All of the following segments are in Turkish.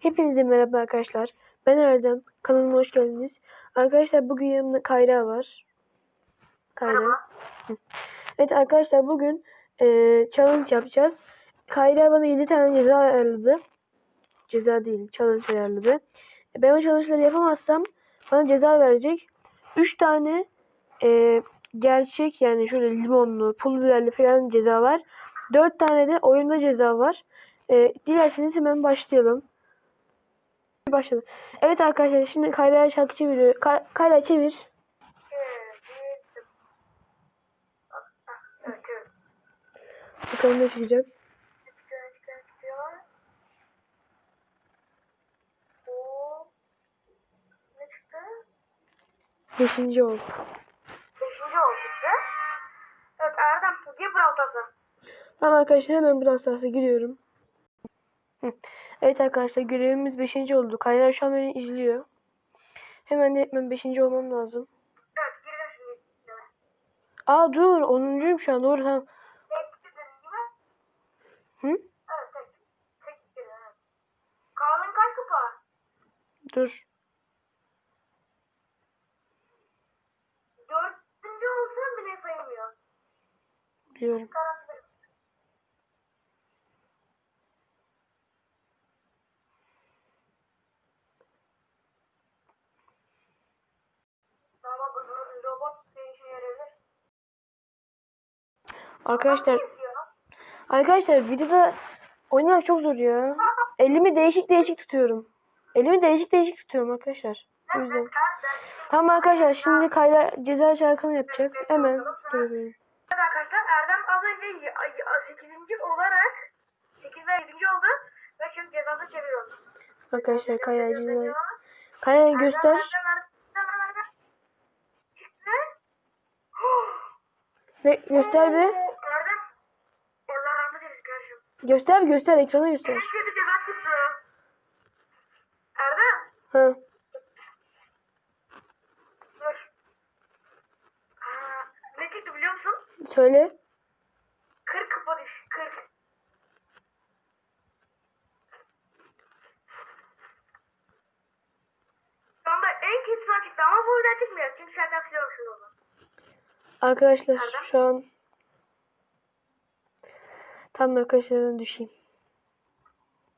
Hepinize merhaba arkadaşlar. Ben Erdem. Kanalıma hoş geldiniz. Arkadaşlar bugün yanımda Kayra var. Kayra. Evet arkadaşlar bugün eee, challenge yapacağız. Kayra bana 7 tane ceza ayarladı. Ceza değil, challenge ayarladı. Ben o challenge'ları yapamazsam bana ceza verecek. 3 tane eee, gerçek yani şöyle limonlu, pul biberli falan ceza var. 4 tane de oyunda ceza var. Eee, dilerseniz hemen başlayalım. Başladı. Evet arkadaşlar şimdi Kayra'ya şarkı çeviriyor. Kay- Kayra çevir. Bakalım ne çıkacak. Beşinci oldu. Beşinci oldu çıktı. Evet Erdem gir Brawl Stars'a. Tamam arkadaşlar hemen Brawl Stars'a giriyorum. Evet arkadaşlar görevimiz 5. oldu. Kaynar şu an beni izliyor. Hemen de hemen 5. olmam lazım. Evet şimdi. Aa dur 10'uncuyum şu an doğru tamam. Hı? Evet tek. Tek girdim evet. Kaan'ın kaç kupa? Dur. Dördüncü olsun bile sayılmıyor. Biliyorum. Karanlık. Arkadaşlar arkadaşlar videoda oynamak çok zor ya. Elimi değişik değişik tutuyorum. Elimi değişik değişik tutuyorum arkadaşlar. O yüzden. Tamam arkadaşlar şimdi Kayra ceza şarkını yapacak. Hemen durabilirim. Evet arkadaşlar Erdem az önce 8. olarak 8 ve 7. oldu ve şimdi cezasını çeviriyorum. Arkadaşlar Kayra ceza. Kayra'ya göster. Ne göster bir. Erdem. Allah rahmet eylesin kardeşim. Göster göster ekrana göster. Çıktı. Erdem. Ha. Dur. Aa, ne çıktı biliyor musun? Söyle. 40 kupa düş. 40. Şu anda en kötü sınav çıktı ama bu yüzden çıkmıyor. Çünkü siliyorum şimdi onu. Arkadaşlar şu an Tamam arkadaşlar ben düşeyim.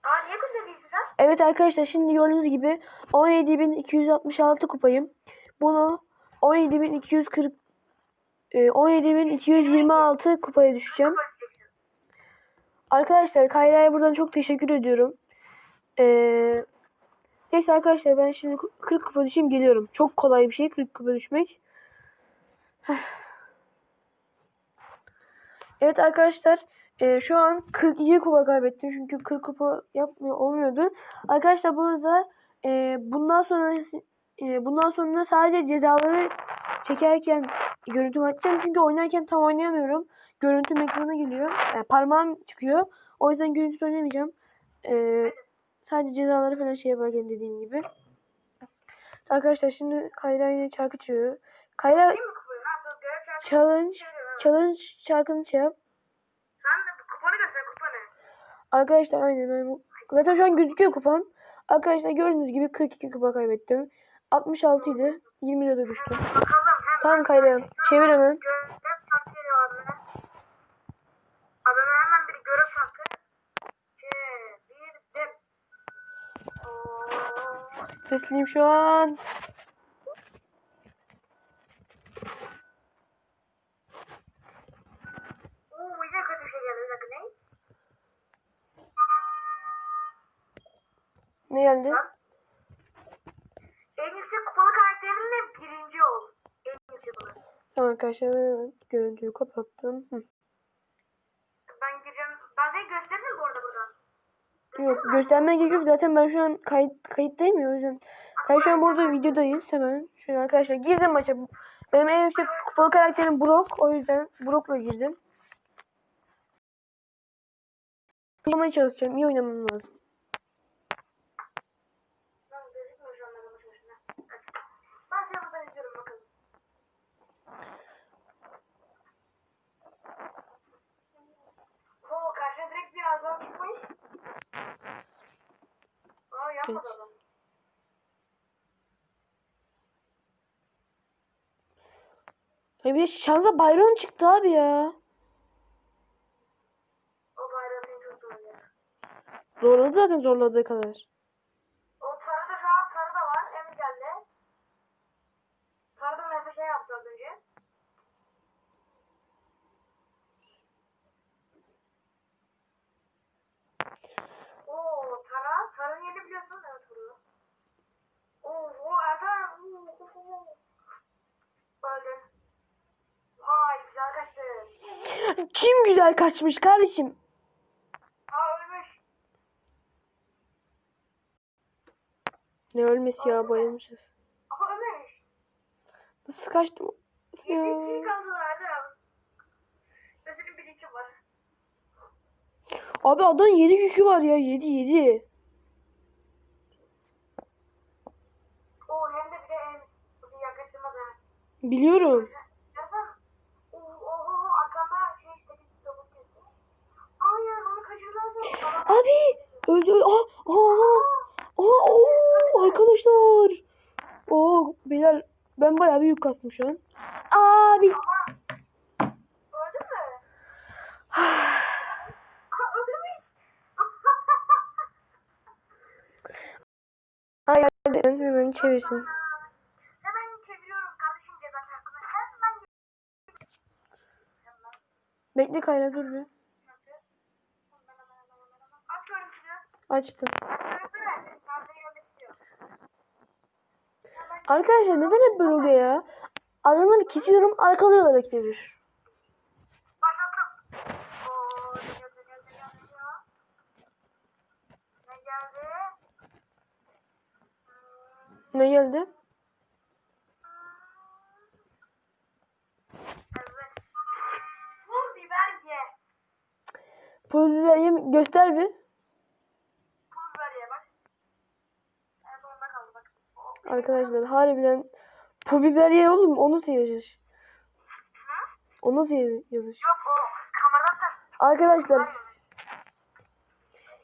Aa niye değilsin sen? Evet arkadaşlar şimdi gördüğünüz gibi 17.266 kupayım. Bunu 17.240 e, 17.226 kupaya düşeceğim. Arkadaşlar Kayra'ya buradan çok teşekkür ediyorum. Ee, neyse arkadaşlar ben şimdi 40 kupa düşeyim geliyorum. Çok kolay bir şey 40 kupa düşmek. Evet arkadaşlar e, şu an 42 kupa kaybettim. Çünkü 40 kupa yapmıyor olmuyordu. Arkadaşlar burada e, bundan sonra e, bundan sonra sadece cezaları çekerken görüntümü açacağım. Çünkü oynarken tam oynayamıyorum. Görüntüm ekrana geliyor. Yani parmağım çıkıyor. O yüzden görüntü oynamayacağım. Ee, sadece cezaları falan şey yaparken dediğim gibi. Arkadaşlar şimdi Kayra yine şarkı çığırıyor. Kayra challenge challenge şarkını şey yap. Sen de kupanı göster kupanı. Arkadaşlar aynen ben. Zaten şu an gözüküyor kupam. Arkadaşlar gördüğünüz gibi 42 kupa kaybettim. 66 idi. 24'e düştüm. Bakalım hemen. Tamam Kayra çevir hemen. Stresliyim şu an. Lan. En yüksek kupalı karakterinle birinci ol. En yüksek olan. Tamam arkadaşlar ben hemen görüntüyü kapattım. Hı. Ben gireceğim. Ben seni gösterdim bu arada buradan. Yok göstermeye gerek yok. Zaten ben şu an kayıt, kayıttayım ya o yüzden. Ben şu an burada videodayız hemen. Şöyle arkadaşlar girdim maça. Benim en yüksek kupalı karakterim Brock. O yüzden Brock'la girdim. Oynamaya çalışacağım. İyi oynamam lazım. Lan gözükmüyor şu anda başı başında. Evet. Ben seni buradan izliyorum bakalım. Oo karşıya direkt bir adam çıkmış. Aa ya yapmadı adam. Ya bir de şansa Byron çıktı abi ya. O seni çok zorluyor. Zorladı zaten zorladığı kadar. O sarı da şu an sarı da var. Emir geldi. Sarı da nefes şey yaptı az önce. Oo Tara. Tara'nın yeni biliyorsun. Evet vuruyor. Oo, o Ertan. Oo, Böyle. Vay güzel kaçtı. Kim güzel kaçmış kardeşim. Ne ölmesi ya bayılmışız. Nasıl kaçtım? Ya. Kişi. Abi adam 7 yükü var ya 7 7. Oo hem de bir de en uzun yaklaştırmaz ha. Biliyorum. Abi öldü. Aa, aa, aa, oo, arkadaşlar. Oo beyler ben bayağı bir yük kastım şu an. Abi. Ay hemen, hemen çevirsin. Bekle Kayra dur bir. Açtım. Arkadaşlar neden hep böyle oluyor ya? Adamları kesiyorum arkalıyorlar dönüyor. Ne geldi? Ne geldi? Evet. Pul biber ye. Pul biber yem göster bir. Pul biber ye bak. En sonunda kaldı bak. O- Arkadaşlar harbiden pul biber ye oğlum o nasıl yazış? O nasıl yaz- yazış? Yok o kameradan da. Arkadaşlar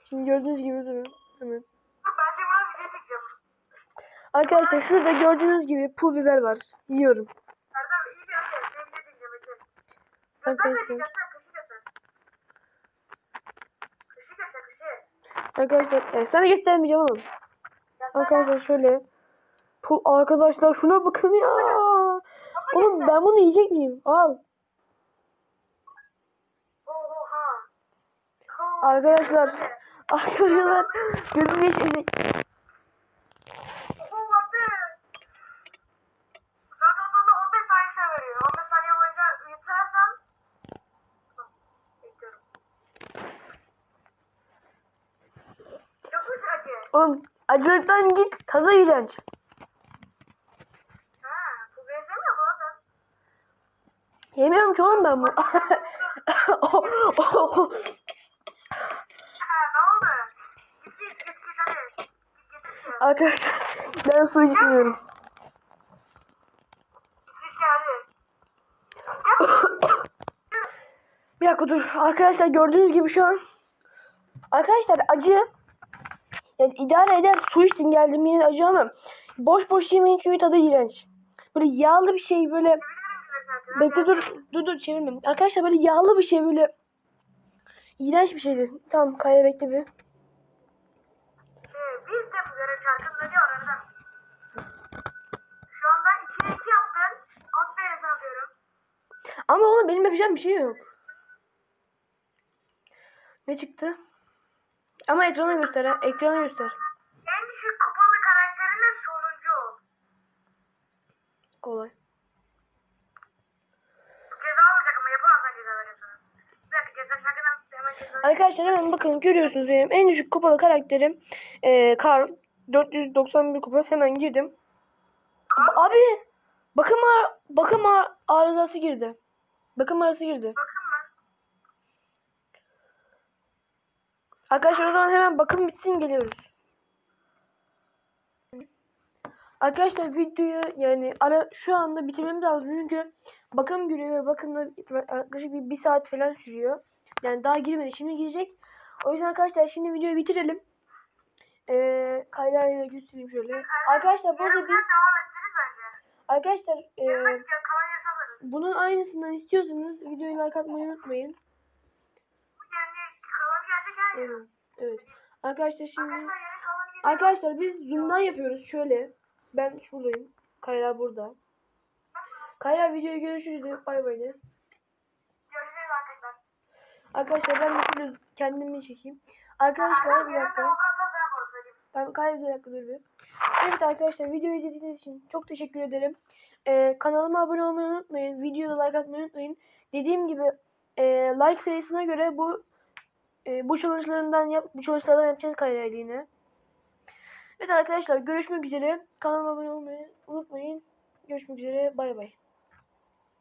şimdi gördüğünüz gibi durun hemen. Ben şimdi buna video çekeceğim. Arkadaşlar şurada gördüğünüz gibi pul biber var. Yiyorum. Erdem iyi bir hadi. Seni de. Ece. Göster Arkadaşlar. göster. Göster. Göster. Arkadaşlar e, sana göstermeyeceğim oğlum. Göster. Arkadaşlar şöyle. Pul, arkadaşlar şuna bakın ya. Oğlum ben bunu yiyecek miyim? Al. Arkadaşlar. Arkadaşlar. Gözüm yaşayacak. Oha baktı. Zaten onda 15 saniye süre veriyor. 15 saniye boyunca yutarsam bekliyorum. Çok mu acı? Oğlum acılıktan git. Tadı iğrenç. Ha, bu benzemiyor mu lan sen? Yemiyorum ki oğlum ben bunu. Oh, oh, oh. Arkadaşlar ben su içmiyorum. Bir dakika dur. Arkadaşlar gördüğünüz gibi şu an. Arkadaşlar acı. Yani idare eder. Su içtim geldim yine acı ama. Boş boş yemeyin çünkü tadı iğrenç. Böyle yağlı bir şey böyle. Bekle dur. Dur dur çevirme. Arkadaşlar böyle yağlı bir şey böyle. İğrenç bir şeydi. Tamam Kaya bekle bir. Ee, biz de bu görev çarkını ne aradan. Şu anda 2'ye 2 yaptın. Aferin sana diyorum. Ama oğlum benim yapacağım bir şey yok. Ne çıktı? Ama ekranı göster ha. Ekranı göster. En düşük kupalı karakterinin sonuncu ol. Kolay. Ceza olacak ama yapamazsan ceza vereceğim sana. Bir dakika ceza şarkının hemen ceza Arkadaşlar hemen bakın görüyorsunuz benim en düşük kupalı karakterim eee Karl 491 kupa hemen girdim. Abi bakım ar- bakım ar- arızası girdi. Bakım arası girdi. Arkadaşlar o zaman hemen bakım bitsin geliyoruz. Arkadaşlar videoyu yani ara şu anda bitirmem lazım çünkü bakım günü ve bakımda yaklaşık bir, bir saat falan sürüyor. Yani daha girmedi şimdi girecek. O yüzden arkadaşlar şimdi videoyu bitirelim. Ee, Kayra'yı da göstereyim şöyle. Arkadaşlar burada bence. arkadaşlar e, bunun aynısından istiyorsanız videoyu like atmayı unutmayın. Evet. Evet. Arkadaşlar şimdi Arkadaşlar biz zoom'dan yapıyoruz şöyle. Ben şuradayım. Kayra burada. Kayra videoyu görüşürüz. Bay bay de. Arkadaşlar. Ben şöyle kendimi çekeyim. Arkadaşlar bir dakika. ben kaybı bir dakika dur bir. Evet arkadaşlar videoyu izlediğiniz için çok teşekkür ederim. Ee, kanalıma abone olmayı unutmayın. Videoda like atmayı unutmayın. Dediğim gibi e, like sayısına göre bu e, bu challenge'larından yap, bu challenge'lardan yapacağız kaydıyla yine. Evet arkadaşlar görüşmek üzere. Kanalıma abone olmayı unutmayın. Görüşmek üzere. Bay bay.